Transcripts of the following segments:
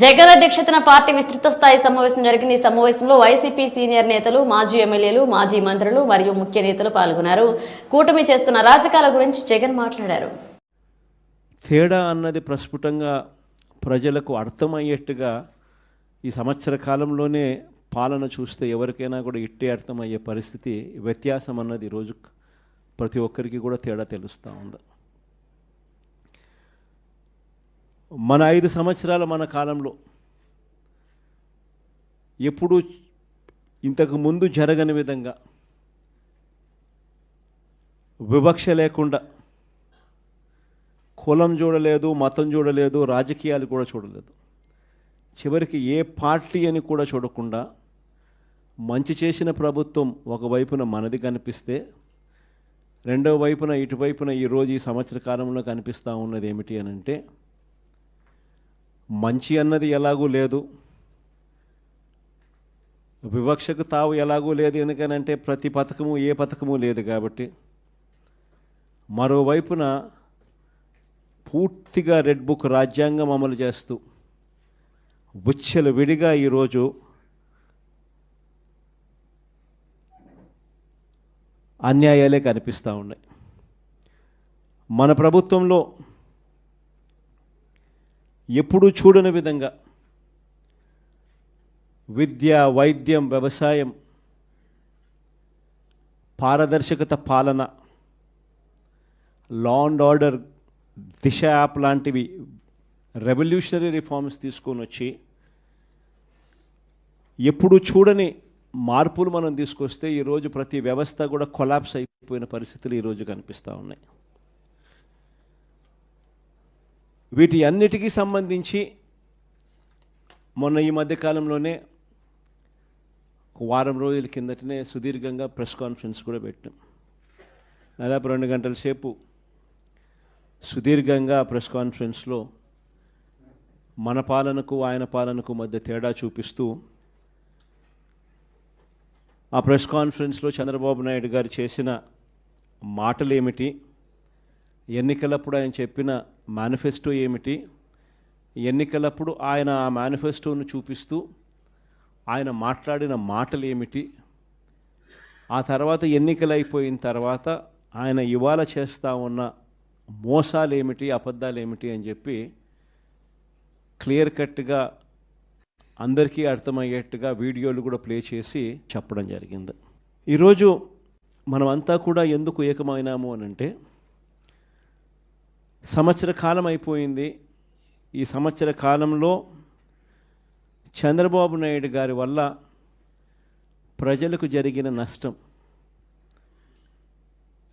జగన్ అధ్యక్షతన పార్టీ విస్తృత స్థాయి సమావేశం జరిగింది. ఈ సమావేశంలో వైసీపీ సీనియర్ నేతలు మాజీ ఎమ్మెల్యేలు మాజీ మంత్రులు మరియు ముఖ్య నేతలు పాల్గొన్నారు. కూటమి చేస్తున్న రాజకాల గురించి జగన్ మాట్లాడారు. తేడా అన్నది ప్రస్ఫుటంగా ప్రజలకు అర్థమయ్యేట్టుగా ఈ సంవత్సర కాలంలోనే పాలన చూస్తే ఎవరికైనా కూడా ఇట్టే అర్థమయ్యే పరిస్థితి వ్యత్యాసం అన్నది ఈరోజు ప్రతి ఒక్కరికి కూడా తేడా తెలుస్తూ ఉంది. మన ఐదు సంవత్సరాల మన కాలంలో ఎప్పుడు ఇంతకు ముందు జరగని విధంగా వివక్ష లేకుండా కులం చూడలేదు మతం చూడలేదు రాజకీయాలు కూడా చూడలేదు. చివరికి ఏ పార్టీ అని కూడా చూడకుండా మంచి చేసిన ప్రభుత్వం ఒకవైపున మనది కనిపిస్తే రెండవ వైపున ఇటువైపున ఈరోజు ఈ సంవత్సర కాలంలో కనిపిస్తూ ఉన్నది ఏమిటి అని అంటే మంచి అన్నది ఎలాగూ లేదు. వివక్షకు తావు ఎలాగూ లేదు ఎందుకనంటే ప్రతి పథకము ఏ పథకము లేదు కాబట్టి. మరోవైపున పూర్తిగా రెడ్ బుక్ రాజ్యాంగం అమలు చేస్తూ బుచ్చెలు విడిగా ఈరోజు అన్యాయాలే కనిపిస్తూ ఉన్నాయి. మన ప్రభుత్వంలో ఎప్పుడూ చూడని విధంగా విద్య వైద్యం వ్యవసాయం పారదర్శకత పాలన law and order Disha app లాంటివి రెవల్యూషనరీ రిఫార్మ్స్ తీసుకొని వచ్చి ఎప్పుడు చూడని మార్పులు మనం తీసుకొస్తే ఈరోజు ప్రతి వ్యవస్థ కూడా కొలాప్స్ అయిపోయిన పరిస్థితులు ఈరోజు కనిపిస్తూ ఉన్నాయి. వీటి అన్నిటికీ సంబంధించి మొన్న ఈ మధ్యకాలంలోనే ఒక వారం రోజుల కిందటనే సుదీర్ఘంగా ప్రెస్ కాన్ఫరెన్స్ కూడా పెట్టాం. దాదాపు రెండు గంటల సేపు సుదీర్ఘంగా ప్రెస్ కాన్ఫరెన్స్లో మన పాలనకు ఆయన పాలనకు మధ్య తేడా చూపిస్తూ ఆ ప్రెస్ కాన్ఫరెన్స్లో చంద్రబాబు నాయుడు గారు చేసిన మాటలు ఏమిటి ఎన్నికలప్పుడు ఆయన చెప్పిన మేనిఫెస్టో ఏమిటి? ఎన్నికలప్పుడు ఆయన ఆ మేనిఫెస్టోను చూపిస్తూ ఆయన మాట్లాడిన మాటలు ఏమిటి? ఆ తర్వాత ఎన్నికలు అయిపోయిన తర్వాత ఆయన ఇవాళ చేస్తూ ఉన్న మోసాలు ఏమిటి అబద్ధాలు ఏమిటి అని చెప్పి క్లియర్ కట్గా అందరికీ అర్థమయ్యేట్టుగా వీడియోలు కూడా ప్లే చేసి చెప్పడం జరిగింది. ఈరోజు మనమంతా కూడా ఎందుకు ఏకమైనాము అని అంటే సంవత్సర కాలం అయిపోయింది. ఈ సంవత్సర కాలంలో చంద్రబాబు నాయుడు గారి వల్ల ప్రజలకు జరిగిన నష్టం.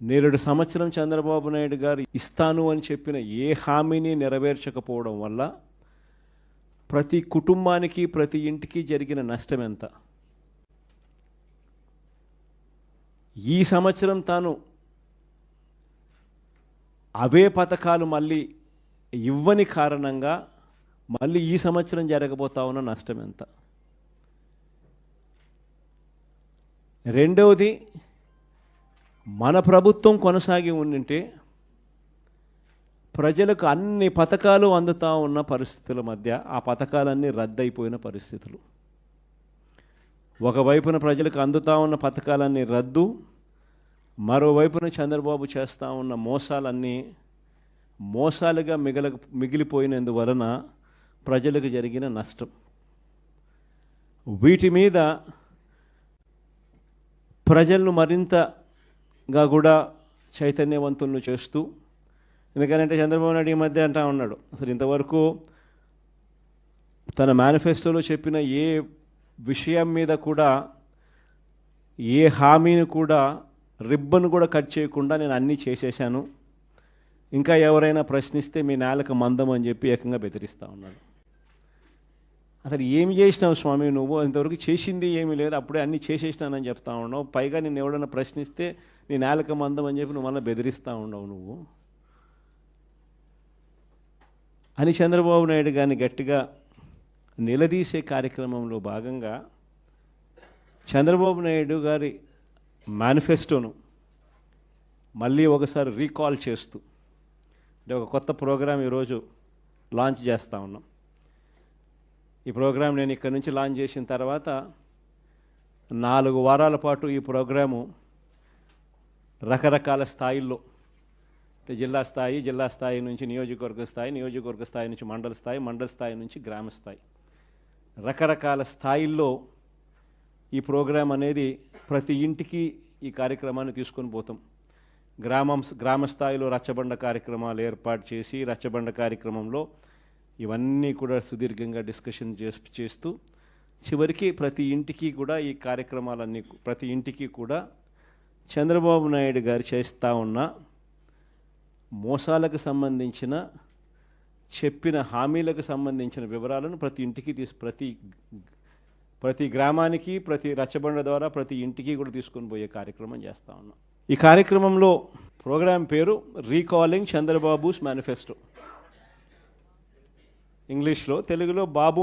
నేరుడు సంవత్సరం చంద్రబాబు నాయుడు గారు ఇస్తాను అని చెప్పిన ఏ హామీని నెరవేర్చకపోవడం వల్ల ప్రతి కుటుంబానికి ప్రతి ఇంటికి జరిగిన నష్టం ఎంత ఈ సంవత్సరం తాను అవే పథకాలు మళ్ళీ ఇవ్వని కారణంగా మళ్ళీ ఈ సంవత్సరం జరగబోతా ఉన్న నష్టం ఎంత? రెండవది మన ప్రభుత్వం కొనసాగి ఉండింటే ప్రజలకు అన్ని పథకాలు అందుతా ఉన్న పరిస్థితుల మధ్య ఆ పథకాలన్నీ రద్దయిపోయిన పరిస్థితులు. ఒకవైపున ప్రజలకు అందుతా ఉన్న పథకాలన్నీ రద్దు మరోవైపున చంద్రబాబు చేస్తూ ఉన్న మోసాలన్నీ మోసాలుగా మిగల మిగిలిపోయినందువలన ప్రజలకు జరిగిన నష్టం. వీటి మీద ప్రజలను మరింతగా కూడా చైతన్యవంతులను చేస్తూ ఎందుకంటే చంద్రబాబు నాయుడు ఈ మధ్య అంటా ఉన్నాడు అసలు ఇంతవరకు తన మేనిఫెస్టోలో చెప్పిన ఏ విషయం మీద కూడా ఏ హామీని కూడా రిబ్బన్ కూడా కట్ చేయకుండా నేను అన్నీ చేసేసాను ఇంకా ఎవరైనా ప్రశ్నిస్తే మీ నేలకు మందం అని చెప్పి ఏకంగా బెదిరిస్తూ ఉన్నాడు. అసలు ఏమి చేసినావు స్వామి నువ్వు? ఇంతవరకు చేసింది ఏమీ లేదు అప్పుడే అన్నీ చేసేసినానని చెప్తా ఉన్నావు. పైగా నేను ఎవడన్నా ప్రశ్నిస్తే నీ నేలక మందం అని చెప్పి నువ్వు మళ్ళీ బెదిరిస్తూ ఉండవు నువ్వు. అని చంద్రబాబు నాయుడు గారిని గట్టిగా నిలదీసే కార్యక్రమంలో భాగంగా చంద్రబాబు నాయుడు గారి మేనిఫెస్టోను మళ్ళీ ఒకసారి రీకాల్ చేస్తూ అంటే ఒక కొత్త ప్రోగ్రాం ఈరోజు లాంచ్ చేస్తూ ఉన్నాం. ఈ ప్రోగ్రాం నేను ఇక్కడ నుంచి లాంచ్ చేసిన తర్వాత నాలుగు వారాల పాటు ఈ ప్రోగ్రాము రకరకాల స్థాయిల్లో అంటే జిల్లా స్థాయి జిల్లా స్థాయి నుంచి నియోజకవర్గ స్థాయి నియోజకవర్గ స్థాయి నుంచి మండల స్థాయి మండల స్థాయి నుంచి గ్రామ స్థాయి. రకరకాల స్థాయిల్లో ఈ ప్రోగ్రాం అనేది ప్రతి ఇంటికి ఈ కార్యక్రమాన్ని తీసుకొని పోతాం. గ్రామం గ్రామ స్థాయిలో రచ్చబండ కార్యక్రమాలు ఏర్పాటు చేసి రచ్చబండ కార్యక్రమంలో ఇవన్నీ కూడా సుదీర్ఘంగా డిస్కషన్ చేస్ చేస్తూ చివరికి ప్రతి ఇంటికి కూడా ఈ కార్యక్రమాలన్నీ ప్రతి ఇంటికి కూడా చంద్రబాబు నాయుడు గారు చేస్తూ ఉన్న మోసాలకు సంబంధించిన చెప్పిన హామీలకు సంబంధించిన వివరాలను ప్రతి ఇంటికి తీసు ప్రతి ప్రతి గ్రామానికి ప్రతి రచ్చబండ ద్వారా ప్రతి ఇంటికి కూడా తీసుకొని పోయే కార్యక్రమం చేస్తూ ఉన్నాం. ఈ కార్యక్రమంలో ప్రోగ్రాం పేరు రీకాలింగ్ చంద్రబాబుస్ మేనిఫెస్టో ఇంగ్లీష్లో తెలుగులో బాబు